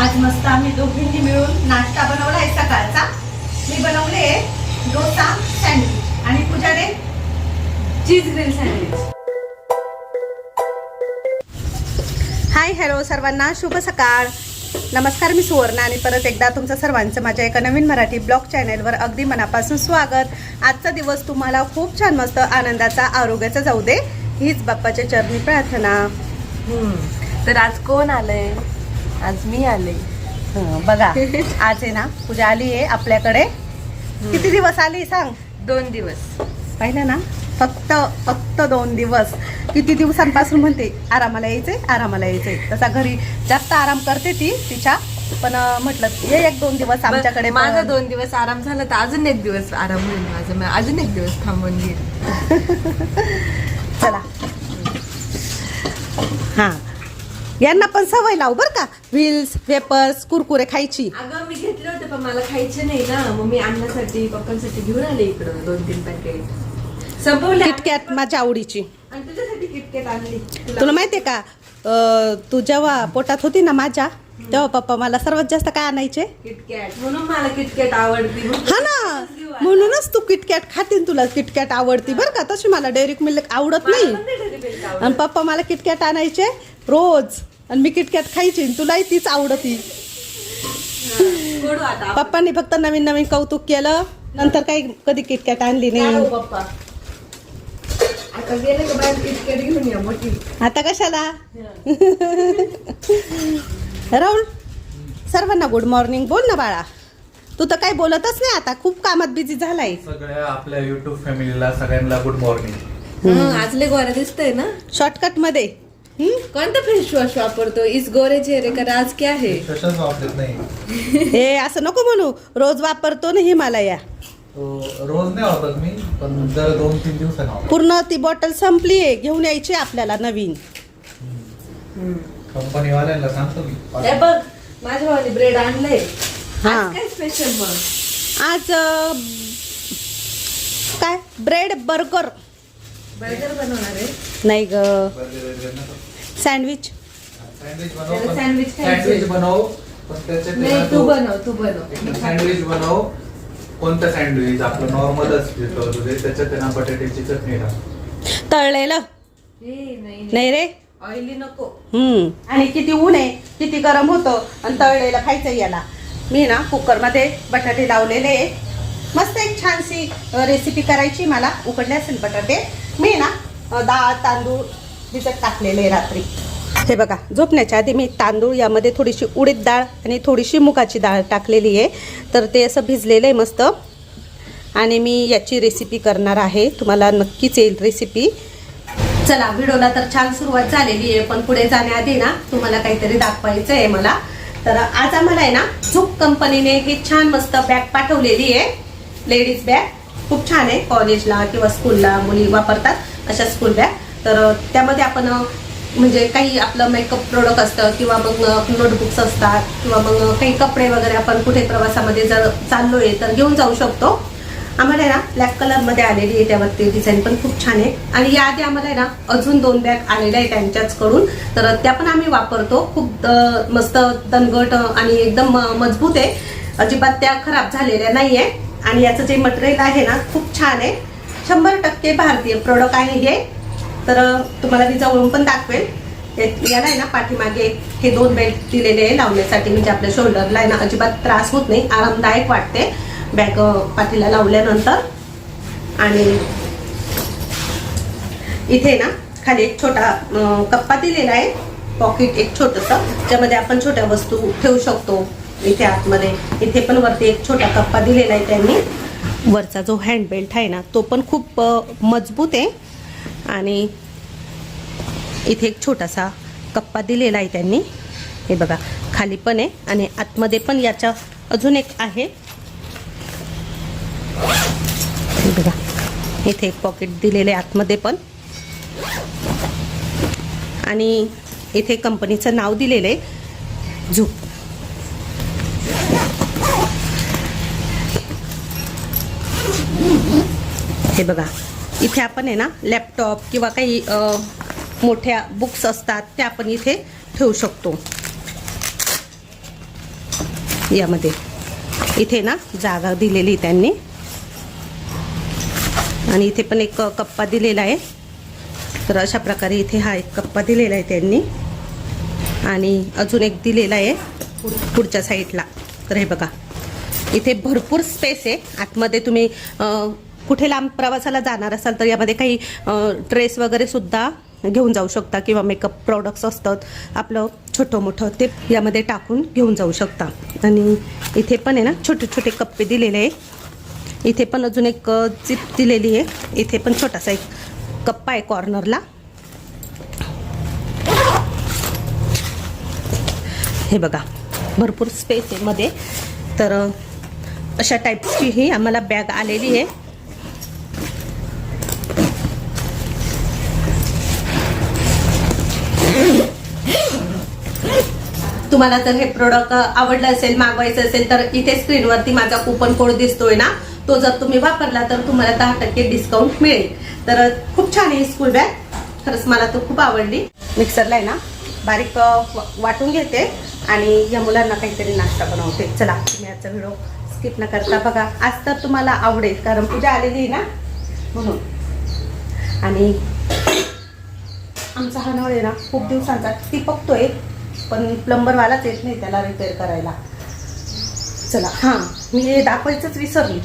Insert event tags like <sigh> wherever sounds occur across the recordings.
आज मस्त आम्ही दोघींनी मिळून नाश्ता बनवला आहे सकाळचा. मी बनवले डोसा सँडविच आणि पूजाने cheese grill sandwich. Hi hello सर्वांना शुभ सकाळ. नमस्कार मी सुवर्णा आणि परत एकदा तुमचं सर्वांचं माझ्या एका नवीन मराठी ब्लॉग चॅनेलवर अगदी मनापासून स्वागत. आजचा दिवस तुम्हाला खूप छान मस्त आनंदाचा आरोग्याचा जाऊ दे. हीच बाप्पाच्या चरणी प्रार्थना. तर आज कोण आलंय? आज मी आले. हं, बघा <laughs> आज आहे ना पूजा आली आहे आपल्याकडे. किती दिवस आली सांग? दोन दिवस. पाहिलं ना फक्त फक्त दोन दिवस. किती दिवसांपासून म्हणते आरामाला यायचंय आरामाला यायचंय. तसा घरी जास्त आराम करते ती तिच्या. पण म्हटलं ये एक दोन दिवस आमच्याकडे माझा. दोन दिवस आराम झाला तर अजून एक दिवस आराम होईल माझा. अजून एक दिवस थांबून घेईल. <laughs> चला. हा. यांना पण सवय लाव बर का. व्हील्स वेपर्स कुरकुरे खायची. अगं मी घेतले होते पण मला खायचे नाही ना. मग मी आणण्यासाठी पप्पांसाठी घेऊन आले इकडं दोन तीन पॅकेट संपवले किटकॅट माझ्या आवडीची. आणि तुझ्यासाठी किटकेट आणली. तुला माहितीये का अं, तू जेव्हा पोटात होती ना माझ्या तेव्हा पप्पा मला सर्वात जास्त काय आणायचे? किटकॅट म्हणून मला किटकॅट आवडती. हा ना. म्हणूनच तू किटकॅट खातीन तुला किटकॅट आवडती. बरं का तशी मला डेअरी मिल्क आवडत नाही. आणि पप्पा मला किटकॅट आणायचे रोज. आणि मी किटकॅट खायची तुलाही तीच आवडती. गोडू आता पप्पांनी फक्त नवीन नवीन कौतुक केलं. नंतर काही कधी किटकॅट आणली नाही. पप्पा. आता गेले का बाहेर किटकॅट घेऊन या मोठी? आता कशाला? राहुल सर्वांना गुड मॉर्निंग बोल ना बाळा. तू तर काही बोलतच नाही आता. खूप कामात बिझी झालाय. सगळ्या आपल्या युट्यूब फॅमिलीला सगळ्यांना गुड मॉर्निंग आज लय गोरा दिसतंय ना? शॉर्टकटमध्ये? कोणता फेस वॉश वापरतो? इस गोरे चेहरे का राज क्या है वापरत नाही. हे असं नको म्हणू. रोज वापरतो ना हिमालया. तो रोज नाही वापरत मी पण दर दोन तीन दिवसांनी वापरतो. पूर्ण ती बॉटल संपली आहे. घेऊन यायची आपल्याला नवीन. कंपनी वाल्यांना सांगतो मी. हे बघ माझ्या भावाने ब्रेड आणलंय. हा. आज काय स्पेशल मग? आज अं, काय? ब्रेड बर्गर बर्गर बनवणार आहे. नाही ग. वगैरे नको. सँडविच सँडविच सँडविच बनव पण त्याच्यात आहे नाही ना तू तो- बनव तू बनव. सँडविच बनव. कोणतं सँडविच आपलं नॉर्मलच त्याच्यात बटाट्याची चटणी टाक. तळलेलं. नाही नाही. रे. ऑइली नको. हम्म. आणि किती ऊन आहे किती गरम होतं आणि तळलेलं खायचं याला. मी ना कुकरमध्ये बटाटे लावलेले. मस्त एक छानशी रेसिपी करायची मला. उकडले असेल बटाटे. मी ना डाळ तांदूळ भिजत टाकलेले आहे रात्री. हे बघा झोपण्याच्या आधी मी तांदूळ यामध्ये थोडीशी उडीद डाळ आणि थोडीशी मुगाची डाळ टाकलेली आहे. तर ते असं भिजलेलं आहे मस्त. आणि मी याची रेसिपी करणार आहे. तुम्हाला नक्कीच येईल रेसिपी चला व्हिडिओला तर छान सुरुवात झालेली आहे पण पुढे जाण्याआधी ना तुम्हाला काहीतरी दाखवायचं आहे मला. तर आज आम्हाला आहे ना झुक कंपनीने ही छान मस्त बॅग पाठवलेली आहे. लेडीज बॅग खूप छान आहे कॉलेजला किंवा स्कूलला मुली वापरतात अशा स्कूल बॅग तर त्यामध्ये आपण म्हणजे काही आपलं मेकअप प्रोडक्ट असतं किंवा मग नोटबुक्स असतात किंवा मग काही कपडे वगैरे आपण कुठे प्रवासामध्ये जर चाललोय तर घेऊन जाऊ शकतो. आम्हाला आहे ना ब्लॅक कलरमध्ये आलेली आहे त्यावरती डिझाईन पण खूप छान आहे. आणि याआधी आम्हाला आहे ना अजून दोन बॅग आलेल्या आहे त्यांच्याचकडून तर त्या पण आम्ही वापरतो. खूप मस्त दणगट आणि एकदम मजबूत आहे. अजिबात त्या खराब झालेल्या नाही आहे आणि याचं जे मटेरियल आहे ना खूप छान आहे. शंभर टक्के भारतीय प्रोडक्ट आहे हे. तर तुम्हाला मी जवळून पण दाखवेल. याला आहे ना पाठीमागे हे दोन बेल्ट दिलेले आहे लावण्यासाठी. म्हणजे आपल्या शोल्डरला आहे ना अजिबात त्रास होत नाही. आरामदायक वाटते. बॅग पाठीला लावल्यानंतर. आणि इथे ना खाली एक छोटा कप्पा दिलेला आहे. पॉकेट एक छोटंसं ज्यामध्ये आपण छोट्या वस्तू ठेवू शकतो. इथे आतमध्ये. इथे पण वरती एक छोटा कप्पा दिलेला आहे त्यांनी. वरचा जो हँडबेल्ट आहे ना तो पण खूप मजबूत आहे. आणि इथे एक छोटासा कप्पा दिलेला आहे त्यांनी. हे बघा खाली पण आहे आणि आतमध्ये पण याच्या अजून एक आहे. हे बघा इथे एक पॉकेट दिलेले आहे आतमध्ये पण. आणि इथे कंपनीचं नाव दिलेलं आहे झूप हे बघा इथे आपण आहे ना लॅपटॉप किंवा काही मोठ्या बुक्स असतात त्या आपण इथे ठेवू शकतो. यामध्ये. इथे ना जागा दिलेली त्यांनी. आणि इथे पण एक कप्पा दिलेला आहे. तर अशा प्रकारे इथे हा एक कप्पा दिलेला आहे त्यांनी. आणि अजून एक दिलेला आहे पुढ- पुढच्या साईडला तर हे बघा. इथे भरपूर स्पेस आहे. आतमध्ये तुम्ही कुठे लांब प्रवासाला जाणार असाल तर यामध्ये काही ड्रेस वगैरे सुद्धा घेऊन जाऊ शकता किंवा मेकअप प्रॉडक्ट्स असतात. आपलं छोटं मोठं ते यामध्ये टाकून घेऊन जाऊ शकता. आणि इथे पण आहे ना छोटे छोटे कप्पे दिलेले आहे इथे पण अजून एक चिप दिलेली आहे. इथे पण छोटासा एक कप्पा आहे कॉर्नरला हे बघा भरपूर स्पेस आहे मध्ये. तर अशा टाईपची ही आम्हाला बॅग आलेली आहे. तुम्हाला जर हे प्रोडक्ट आवडलं असेल मागवायचं असेल तर इथे स्क्रीनवरती माझा कुपन कोड दिसतोय ना? तो जर तुम्ही वापरला तर तुम्हाला दहा टक्के डिस्काउंट मिळेल. तर खूप छान आहे स्कूल बॅग खरंच मला तो खूप आवडली. मिक्सरला आहे ना बारीक वाटून घेते आणि या मुलांना काहीतरी नाश्ता बनवते. चला तुम्ही आजचा व्हिडिओ स्किप न करता बघा. आज तर तुम्हाला आवडेल कारण पूजा आलेली आहे ना? म्हणून. आणि आमचा हा नळ आहे ना खूप दिवसांचा बघतोय पण प्लंबरवालाच येत नाही त्याला रिपेअर करायला. चला हां मी हे दाखवायचंच विसरली.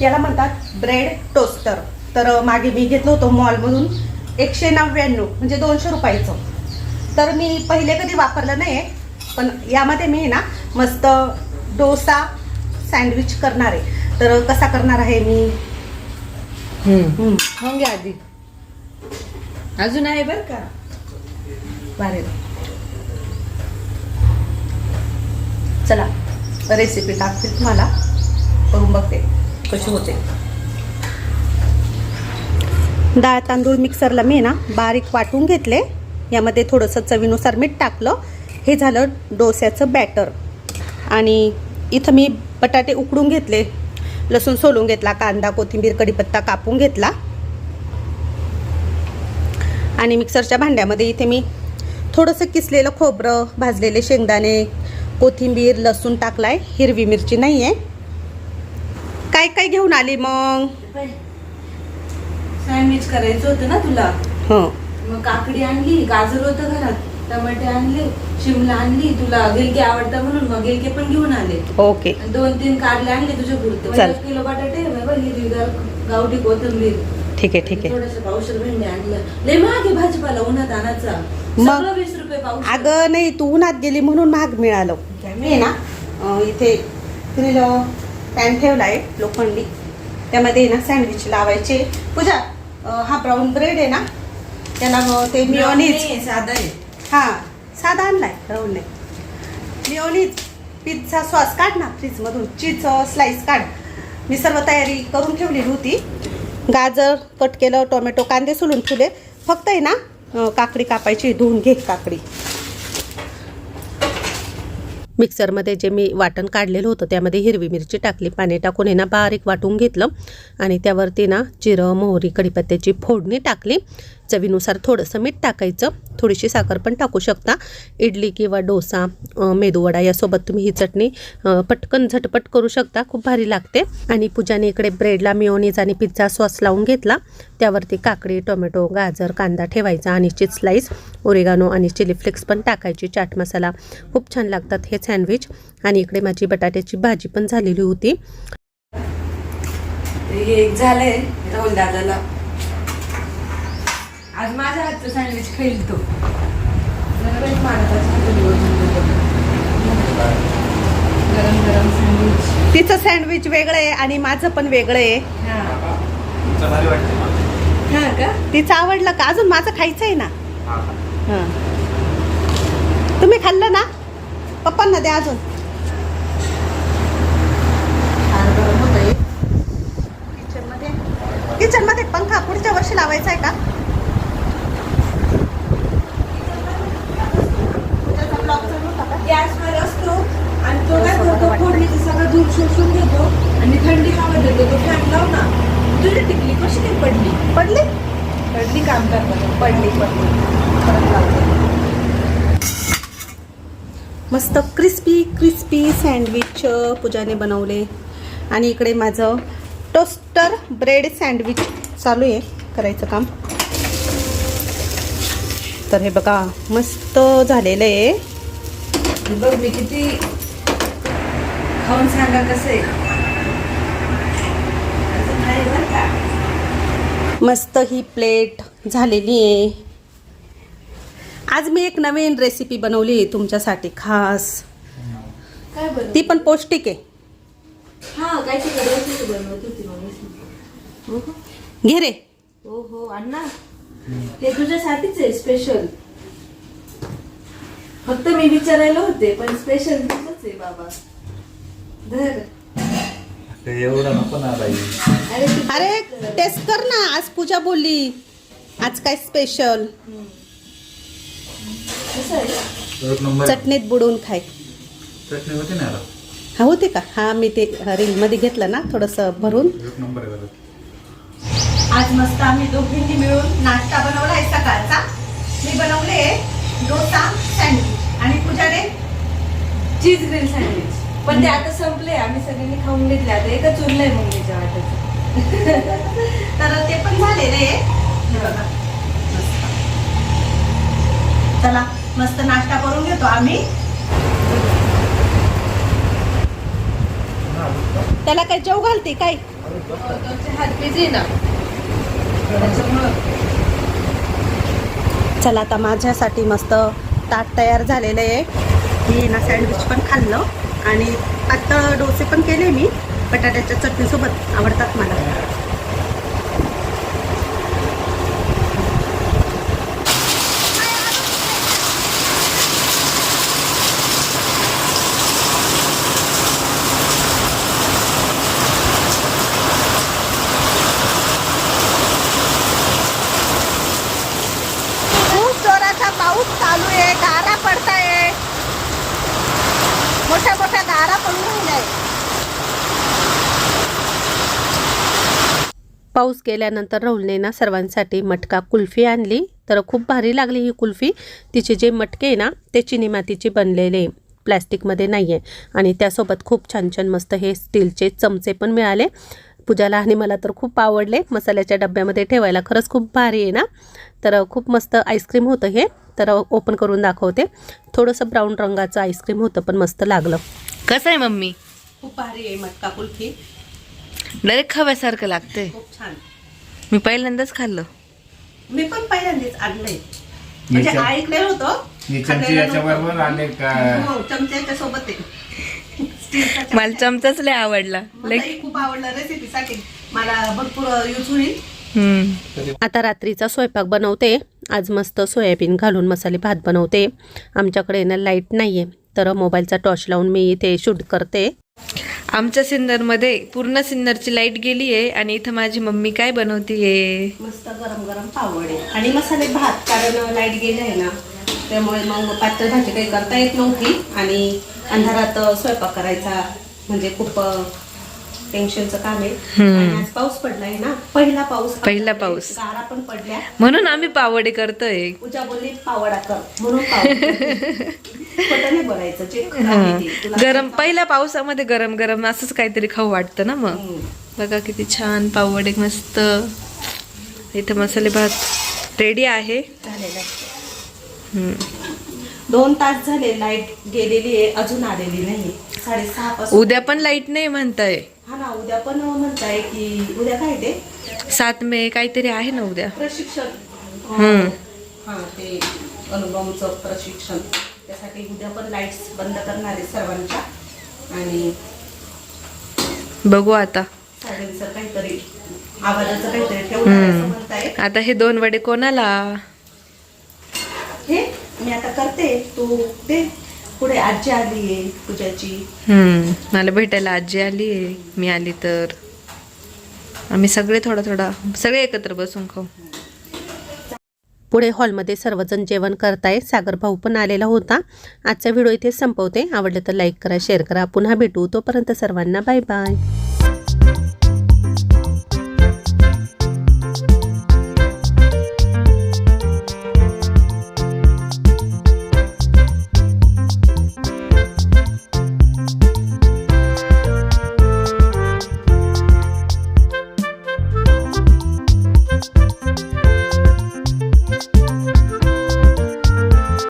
याला म्हणतात ब्रेड टोस्टर तर मागे मी घेतलं होतं मॉलमधून एकशे नव्याण्णव म्हणजे दोनशे रुपयाचं. तर मी पहिले कधी वापरलं नाही आहे पण यामध्ये मी ना मस्त डोसा सँडविच करणार आहे. तर कसा करणार आहे मी? हम्म. खाऊन घ्या आधी. अजून आहे बर का? बाहेर चला रेसिपी टाकते तुम्हाला. करून बघते कशी होते. डाळ तांदूळ मिक्सरला मी ना बारीक वाटून घेतले. यामध्ये थोडंसं चवीनुसार मीठ टाकलं. हे झालं डोस्याचं बॅटर आणि इथं मी बटाटे उकडून घेतले. लसूण सोलून घेतला कांदा कोथिंबीर कढीपत्ता कापून घेतला. आणि मिक्सरच्या भांड्यामध्ये इथे मी थोडंसं किसलेलं खोबरं भाजलेले शेंगदाणे कोथिंबीर लसूण टाकलाय हिरवी मिरची नाही आहे काय काय घेऊन आली मग? सँडविच करायचं होतं ना तुला. हं. मग काकडी आणली गाजर होतं घरात टमाटे आणले शिमला आणली तुला गिलके आवडतं म्हणून मग गिलके पण घेऊन आले. ओके. दोन तीन कारले आणले तुझ्या पुरते. किलो बटाटे हे हिरवीगार गावठी कोथिंबीर. ठीक आहे ठीक आहे. थोडस पावशर भेंडे आणलं. लय आहे भाजीपाला उन्हात आणायचा. मग? सगळं वीस रुपये पाऊस अगं नाही तू उन्हात गेली म्हणून महाग मिळालं. मी ना अं, इथे ग्रिल पॅन ठेवला आहे लोखंडी त्यामध्ये ना सँडविच लावायचे. पूजा अं, हा ब्राऊन ब्रेड आहे ना त्याला अं, ते मिओनीज साधा आहे. हा साधा आणलाय राहुल नाही. मिओनीज पिझ्झा सॉस काढ ना फ्रीजमधून चीज स्लाइस काढ. मी सर्व तयारी करून ठेवलेली होती. गाजर कट केलं टोमॅटो कांदे सोलून ठेवले. फक्त आहे ना काकडी कापायची धुवून घे काकडी. मिक्सरमध्ये जे मी वाटण काढलेलं होतं त्यामध्ये हिरवी मिरची टाकली पाणी टाकून हे ना बारीक वाटून घेतलं आणि त्यावरती ना जिरं मोहरी कढीपत्त्याची फोडणी टाकली. चवीनुसार थोडंसं मीठ टाकायचं. थोडीशी साखर पण टाकू शकता. इडली किंवा डोसा मेदूवडा यासोबत तुम्ही ही चटणी पटकन झटपट करू शकता. खूप भारी लागते. आणि पूजाने इकडे ब्रेडला मिओनीज आणि पिझ्झा सॉस लावून घेतला. त्यावरती काकडी टोमॅटो गाजर कांदा ठेवायचा आणि चीज स्लाईस ओरिगानो आणि चिली फ्लेक्स पण टाकायची. चाट मसाला खूप छान लागतात हे सँडविच. आणि इकडे माझी बटाट्याची भाजी पण झालेली होती. हे एक झालंय राहुल दादाला. आज माझ्या हातचं सँडविच खाईल तो. गरम गरम सँडविच तिचं सँडविच वेगळं आहे आणि माझं पण वेगळं आहे. हा. तुमचं भारी वाटते मला. हा का? तिचं आवडलं का? अजून माझं खायचं आहे ना? हा. हं. तुम्ही खाल्लं ना? पप्पांना द्या अजून. किचनमध्ये किचनमध्ये पंखा पुढच्या वर्षी लावायचा आहे का पूजाचा ब्लॉग चालू होता का? गॅसवर असतो आणि तो काय करतो दूध शोषून घेतो आणि थंडी हवा देतो तो फॅन लाव ना. तुझी टिकली कशी काय पडली? पडली? पडली काम करताना. पडली पडली. परत लावते. मस्त क्रिस्पी क्रिस्पी सँडविच पूजाने बनवले. आणि इकडे माझं टोस्टर ब्रेड सँडविच चालू आहे करायचं काम. तर हे बघा मस्त झालेलं आहे. बघ मी किती खाऊन सांगा कसं? आहे? मस्त ही प्लेट झालेली आहे. आज मी एक नवीन रेसिपी बनवली आहे तुमच्यासाठी खास. ती पण पौष्टिक आहे. हा घे रे. हो हो अण्णा हे तुझ्यासाठीच आहे स्पेशल फक्त मी विचारायला होते पण स्पेशल तुझंच आहे बाबा. धर ते एवढं नको ना बाई. अरे तू अरे टेस्ट कर ना. आज पूजा बोलली. आज काय स्पेशल कसं आहे एक नंबर चटणीत बुडवून खाय. चटणी होती ना याला? हा होते का? हा मी ते रीलमध्ये घेतलं ना थोडंसं भरून. एक नंबर आहे बरं. आज मस्त आम्ही दोघींनी मिळून नाश्ता बनवला आहे सकाळचा. मी बनवले डोसा सँडविच आणि पूजाने चीज ग्रिल सँडविच पण ते आता संपले आम्ही सगळ्यांनी खाऊन घेतले आता एकच उरलंय मम्मीच्या वाट्याचं. <laughs> तर ते पण बघा. मस्त. चला मस्त नाश्ता करून घेतो आम्ही. त्याला काय जेव घालते काय? तुमचे हात बिझी ना. त्याच्यामुळं. चला आता माझ्यासाठी मस्त ताट तयार झालेलं आहे. मी ना सँडविच पण खाल्लं. आणि आत्ता डोसे पण केले मी. बटाट्याच्या चटणीसोबत आवडतात मला खूप जोराचा पाऊस चालू आहे गारा पडताय मोठ्या मोठ्या गारा पडून राहिल्या पाऊस गेल्यानंतर राहुलने ना सर्वांसाठी मटका कुल्फी आणली. तर खूप भारी लागली ही कुल्फी. तिचे जे मटके आहे ना ते चिनी मातीचे बनलेले. प्लॅस्टिकमध्ये नाही आहे आणि त्यासोबत खूप छान छान मस्त हे स्टीलचे चमचे पण मिळाले. पूजाला आणि मला तर खूप आवडले. मसाल्याच्या डब्यामध्ये ठेवायला खरंच खूप भारी आहे ना. तर खूप मस्त आईस्क्रीम होतं हे. तर ओपन करून दाखवते. थोडंसं ब्राऊन रंगाचं आईस्क्रीम होतं पण मस्त लागलं. कसं आहे मम्मी? खूप भारी आहे मटका कुल्फी. डायरेक्ट खव्यासारखं लागते खूप छान. मी पहिल्यांदाच खाल्लं. मी पण पहिल्यांदाच आणलंय. म्हणजे याच्या- ऐकलेलं होतं. ही चमची खाल्लेलं याच्या नव्हतं. बरोबर आले का? हो चमच्याच्या सोबत आहे. स्टीलचा चमचा. मला चमचाच लय आवडला. लय मलाही खूप आवडलं रेसिपीसाठी मला भरपूर यूज होईल. हम्म. आता रात्रीचा स्वयंपाक बनवते. आज मस्त सोयाबीन घालून मसाले भात बनवते. आमच्याकडे ना लाइट नाही आहे तर मोबाईलचा टॉर्च लावून मी इथे शूट करते. आमच्या सिन्नरमध्ये पूर्ण सिन्नरची लाइट गेली आहे आणि इथं माझी मम्मी काय बनवतीये? मस्त गरम गरम पावडे आणि मसाले भात कारण लाइट गेले आहे ना त्यामुळे मग पातळ भाजी काही करता येत नव्हती. आणि अंधारात स्वयंपाक करायचा म्हणजे खूप टेन्शनचं काम आहे. आणि आज पाऊस पडलाय ना पहिला पाऊस पहिला पाऊस. गारा पण पडल्या. म्हणून आम्ही पावडे करतोय. पूजा बोलली पावडा कर. म्हणून <laughs> बोलायचं जे गरम पहिल्या पावसामध्ये गरम गरम असंच काहीतरी खाऊ वाटतं ना मग. बघा किती छान पावडे मस्त. इथं मसाले भात रेडी आहे. दोन तास झाले लाइट गेलेली आहे अजून आलेली नाही उद्या पण लाइट नाही म्हणताय. हा ना उद्या पण म्हणताय की उद्या काय ते सात मे काहीतरी आहे ना उद्या. प्रशिक्षण. हम्म. हा ते प्रशिक्षण. त्यासाठी उद्या पण लाईट्स बंद करणार आहे सर्वांच्या. आणि बघू आता. काहीतरी आवाजाचं काहीतरी ठेवणार आहे असं म्हणताय. आता हे दोन वडे कोणाला? हे मी आता करते तू ते पुढे आजी आली आहे पूजाची. हम्म मला भेटायला आजी आली आहे. मी आली तर आम्ही सगळे थोडा थोडा सगळे एकत्र बसून खाऊ. पुढे हॉलमध्ये सर्वजण जेवण करताय. सागर भाऊ पण आलेला होता. आजचा व्हिडिओ इथे संपवते. आवडलं तर लाईक करा शेअर करा. पुन्हा भेटू. तोपर्यंत सर्वांना बाय बाय